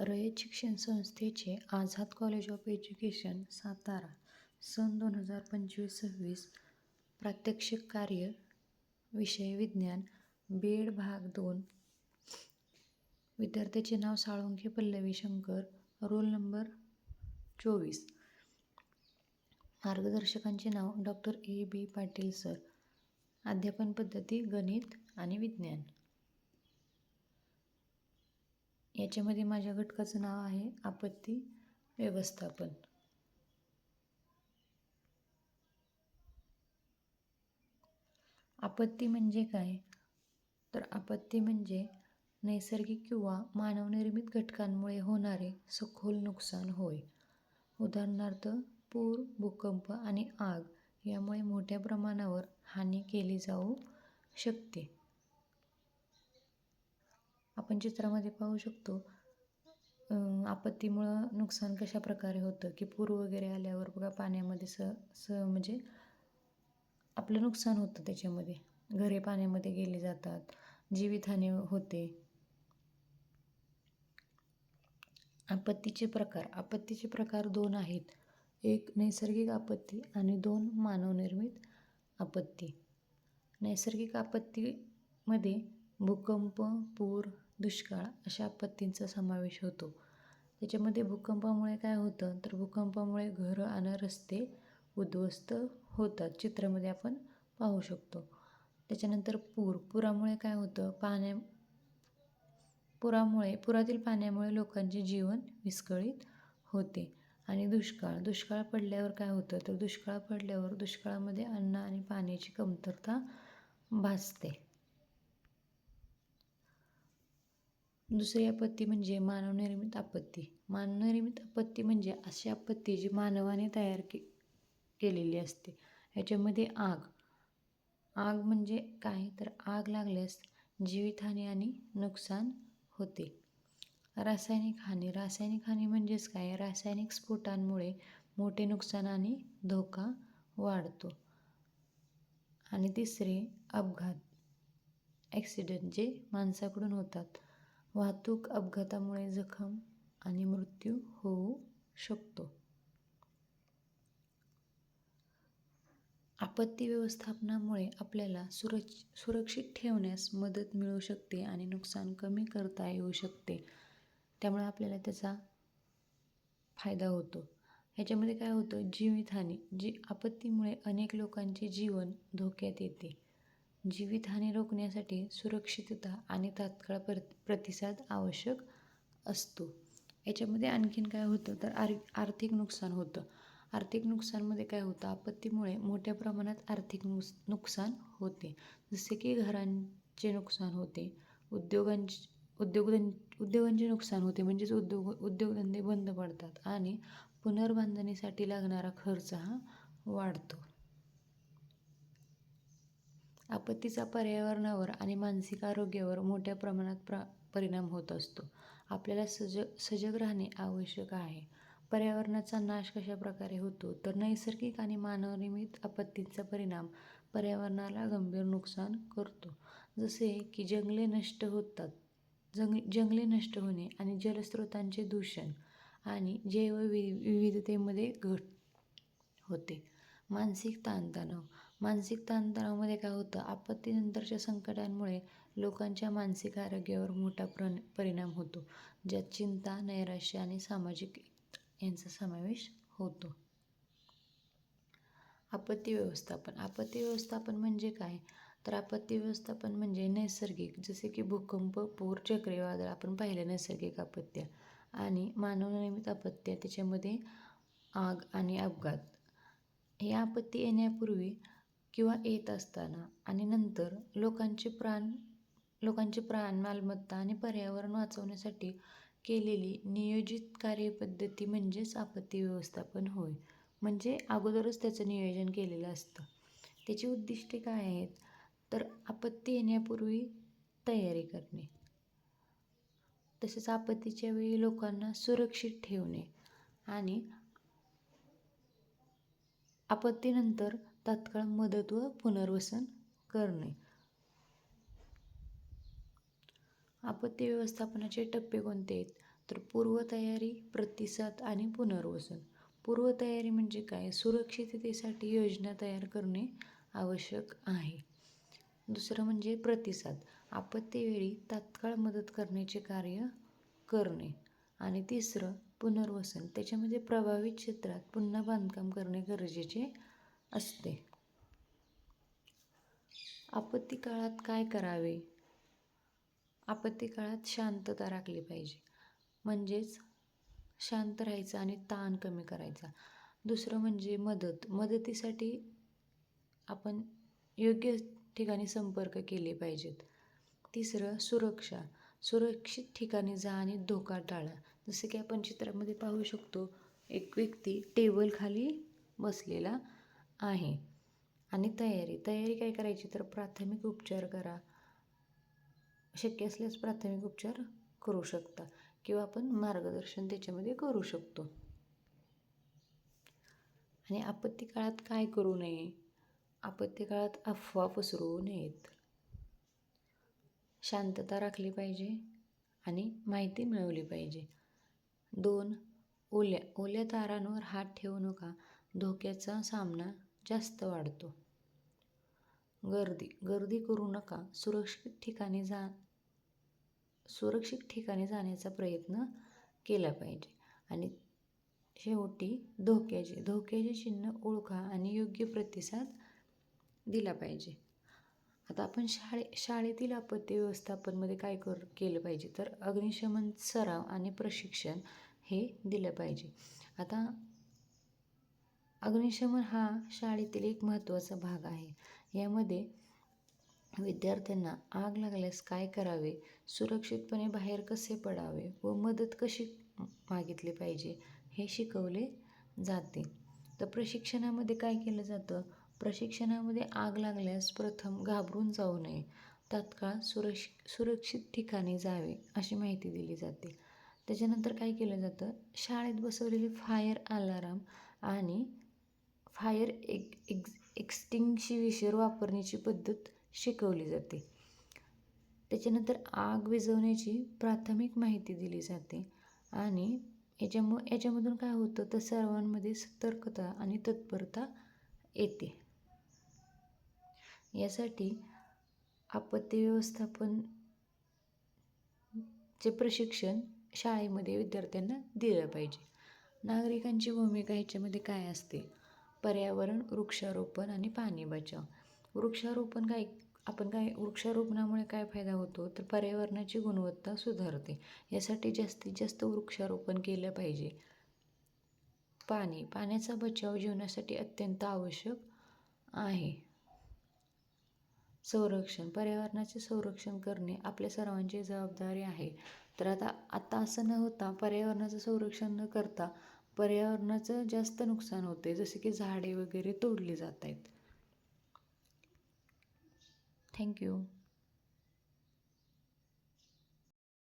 रयत शिक्षण संस्थेचे Azad college of education Satara सन दोन हजार पंचवीस सव्वीस प्रात्यक्षिक कार्य विषय विज्ञान बीएड भाग दोन. विद्यार्थ्याचे नाव साळुंखे पल्लवी शंकर रोल नंबर चोवीस. मार्गदर्शकांचे नाव doctor A B Patil sir. अध्यापन पद्धती गणित आणि विज्ञान. याच्यामध्ये माझ्या घटकाचं नाव आहे आपत्ती व्यवस्थापन. आपत्ती म्हणजे काय? तर आपत्ती म्हणजे नैसर्गिक किंवा मानवनिर्मित घटकांमुळे होणारे सखोल नुकसान होय. उदाहरणार्थ पूर भूकंप आणि आग यामुळे मोठ्या प्रमाणावर हानी केली जाऊ शकते. आपण चित्रामध्ये पाहू शकतो आपत्तीमुळं नुकसान कशा प्रकारे होतं? की पूर वगैरे आल्यावर बघा पाण्यामध्ये स स म्हणजे आपलं नुकसान होतं त्याच्यामध्ये. घरे पाण्यामध्ये गेली जातात. जीवितहानी होते. आपत्तीचे प्रकार. आपत्तीचे प्रकार दोन आहेत. एक नैसर्गिक आपत्ती आणि दोन मानवनिर्मित आपत्ती. नैसर्गिक आपत्तीमध्ये भूकंप पूर दुष्काळ अशा आपत्तींचा समावेश होतो. त्याच्यामध्ये भूकंपामुळे काय होतं? तर भूकंपामुळे घरं आणि रस्ते उद्ध्वस्त होतात चित्रामध्ये आपण पाहू शकतो. त्याच्यानंतर पूर पुरामुळे काय होतं? पाण्या पुरामुळे पुरातील पाण्यामुळे लोकांचे जीवन विस्कळीत होते. आणि दुष्काळ दुष्काळ पडल्यावर काय होतं? तर दुष्काळ पडल्यावर दुष्काळामध्ये अन्न आणि पाण्याची कमतरता भासते. दुसरी आपत्ती म्हणजे मानवनिर्मित आपत्ती. मानवनिर्मित आपत्ती म्हणजे अशी आपत्ती जी मानवाने तयार के केलेली असते. याच्यामध्ये आग. आग म्हणजे काय तर आग लागल्यास जीवितहानी आणि नुकसान होते. रासायनिक हानी. रासायनिक हानी म्हणजेच काय? रासायनिक स्फोटांमुळे मोठे नुकसान आणि धोका वाढतो. आणि तिसरे अपघात. ॲक्सिडेंट जे माणसाकडून होतात. वाहतूक अपघातामुळे जखम आणि मृत्यू होऊ शकतो. आपत्ती व्यवस्थापनामुळे आपल्याला सुरक्ष सुरक्षित ठेवण्यास मदत मिळू शकते आणि नुकसान कमी करता येऊ शकते. त्यामुळे आपल्याला त्याचा फायदा होतो. ह्याच्यामध्ये काय होतं? जीवितहानी जी आपत्तीमुळे अनेक लोकांचे जीवन धोक्यात येते. जीवितहानी रोखण्यासाठी सुरक्षितता आणि तात्काळ पर प्रतिसाद आवश्यक असतो. याच्यामध्ये आणखीन काय होतं? तर आर आर्थिक नुकसान होतं. आर्थिक नुकसानमध्ये काय होतं? आपत्तीमुळे मोठ्या प्रमाणात आर्थिक नुस नुकसान होते. जसे की घरांचे नुकसान होते उद्योगांचे उद्योगधन उद्योगांचे नुकसान होते म्हणजेच उद्योग उद्योगधंदे बंद पडतात आणि पुनर्बांधणीसाठी लागणारा खर्च हा वाढतो. आपत्तीचा पर्यावरणावर आणि मानसिक आरोग्यावर मोठ्या प्रमाणात प्र परिणाम होत असतो. आपल्याला सज सजग राहणे आवश्यक आहे. पर्यावरणाचा नाश कशा प्रकारे होतो? तर नैसर्गिक आणि मानवनिर्मित आपत्तींचा परिणाम पर्यावरणाला गंभीर नुकसान करतो. जसे की जंगले नष्ट होतात. जंग जंगले नष्ट होणे आणि जलस्रोतांचे दूषण आणि जैवविविधतेमध्ये घट होते. मानसिक ताणतणाव मानसिक ताणतणावामध्ये काय होतं? आपत्तीनंतरच्या संकटांमुळे लोकांच्या मानसिक आरोग्यावर मोठा प्र परिणाम होतो ज्यात चिंता नैराश्य आणि सामाजिक यांचा समावेश होतो. आपत्ती व्यवस्थापन. आपत्ती व्यवस्थापन म्हणजे काय? तर आपत्ती व्यवस्थापन म्हणजे नैसर्गिक जसे की भूकंप पूर चक्रीवादळ आपण पाहिले नैसर्गिक आपत्त्या आणि मानवनिर्मित आपत्त्या त्याच्यामध्ये आग आणि अपघात. ही आपत्ती येण्यापूर्वी किंवा येत असताना आणि नंतर लोकांचे प्राण लोकांचे प्राण मालमत्ता आणि पर्यावरण वाचवण्यासाठी केलेली नियोजित कार्यपद्धती म्हणजेच आपत्ती व्यवस्थापन होय. म्हणजे अगोदरच त्याचं नियोजन केलेलं असतं. त्याची उद्दिष्टे काय आहेत? तर आपत्ती येण्यापूर्वी तयारी करणे. तसेच आपत्तीच्या वेळी लोकांना सुरक्षित ठेवणे आणि आपत्तीनंतर तात्काळ मदत व पुनर्वसन करणे. आपत्ती व्यवस्थापनाचे टप्पे कोणते आहेत? तर पूर्वतयारी प्रतिसाद आणि पुनर्वसन. पूर्वतयारी म्हणजे काय? सुरक्षिततेसाठी योजना तयार करणे आवश्यक आहे. दुसरं म्हणजे प्रतिसाद. आपत्तीवेळी तात्काळ मदत करण्याचे कार्य करणे. आणि तिसरं पुनर्वसन. त्याच्यामध्ये प्रभावित क्षेत्रात पुन्हा बांधकाम करणे गरजेचे असते. आपत्ती काळात काय करावे? आपत्ती काळात शांतता राखली पाहिजे. म्हणजेच शांत राहायचं आणि ताण कमी करायचा. दुसरं म्हणजे मदत. मदतीसाठी आपण योग्य ठिकाणी संपर्क केले पाहिजेत. तिसरं सुरक्षा. सुरक्षित ठिकाणी जा आणि धोका टाळा. जसं की आपण चित्रामध्ये पाहू शकतो एक व्यक्ती टेबलखाली बसलेला आहे. आणि तयारी तयारी काय करायची? तर प्राथमिक उपचार करा. शक्य असल्यास प्राथमिक उपचार करू शकता किंवा आपण मार्गदर्शन त्याच्यामध्ये करू शकतो. आणि आपत्ती काळात काय करू नये? आपत्ती काळात अफवा पसरवू नयेत. शांतता राखली पाहिजे आणि माहिती मिळवली पाहिजे. दोन ओल्या ओल्या तारांवर हात ठेवू नका. धोक्याचा सामना जास्त वाढतो. गर्दी गर्दी करू नका. सुरक्षित ठिकाणी जा सुरक्षित ठिकाणी जाण्याचा प्रयत्न केला पाहिजे. आणि शेवटी धोक्याचे धोक्याचे चिन्ह ओळखा आणि योग्य प्रतिसाद दिला पाहिजे. आता आपण शाळे शाळेतील आपत्ती व्यवस्थापनमध्ये काय कर केलं पाहिजे? तर अग्निशमन सराव आणि प्रशिक्षण हे दिलं पाहिजे. आता अग्निशमन हा शाळेतील एक महत्त्वाचा भाग आहे. यामध्ये विद्यार्थ्यांना आग लागल्यास काय करावे? सुरक्षितपणे बाहेर कसे पडावे? व मदत कशी मागितली पाहिजे? हे शिकवले जाते. तर प्रशिक्षणामध्ये काय केलं जातं? प्रशिक्षणामध्ये आग लागल्यास प्रथम घाबरून जाऊ नये. तात्काळ सुरक्ष सुरक्षित ठिकाणी जावे अशी माहिती दिली जाते. त्याच्यानंतर काय केलं जातं? शाळेत बसवलेले फायर अलाराम आणि फायर एक एक्स एक्स्टिंग्शिविशर वापरण्याची पद्धत शिकवली जाते. त्याच्यानंतर आग विझवण्याची प्राथमिक माहिती दिली जाते आणि याच्यामु याच्यामधून काय होतं? तर सर्वांमध्ये सतर्कता आणि तत्परता येते. यासाठी आपत्ती व्यवस्थापन चे प्रशिक्षण शाळेमध्ये विद्यार्थ्यांना दिलं पाहिजे. नागरिकांची भूमिका ह्याच्यामध्ये काय असते? पर्यावरण वृक्षारोपण आणि पाणी बचाव. वृक्षारोपण काय आपण काय वृक्षारोपणामुळे काय फायदा होतो? तर पर्यावरणाची गुणवत्ता सुधारते. यासाठी जास्तीत जास्त वृक्षारोपण केलं पाहिजे. पाणी पाण्याचा बचाव जीवनासाठी अत्यंत आवश्यक आहे. संरक्षण पर्यावरणाचे संरक्षण करणे आपल्या सर्वांची जबाबदारी आहे. तर आता आता असं न होता पर्यावरणाचं संरक्षण न करता पर्यावरणाचं जास्त नुकसान होते जसे की झाडे वगैरे तोडली जात आहेत थँक्यू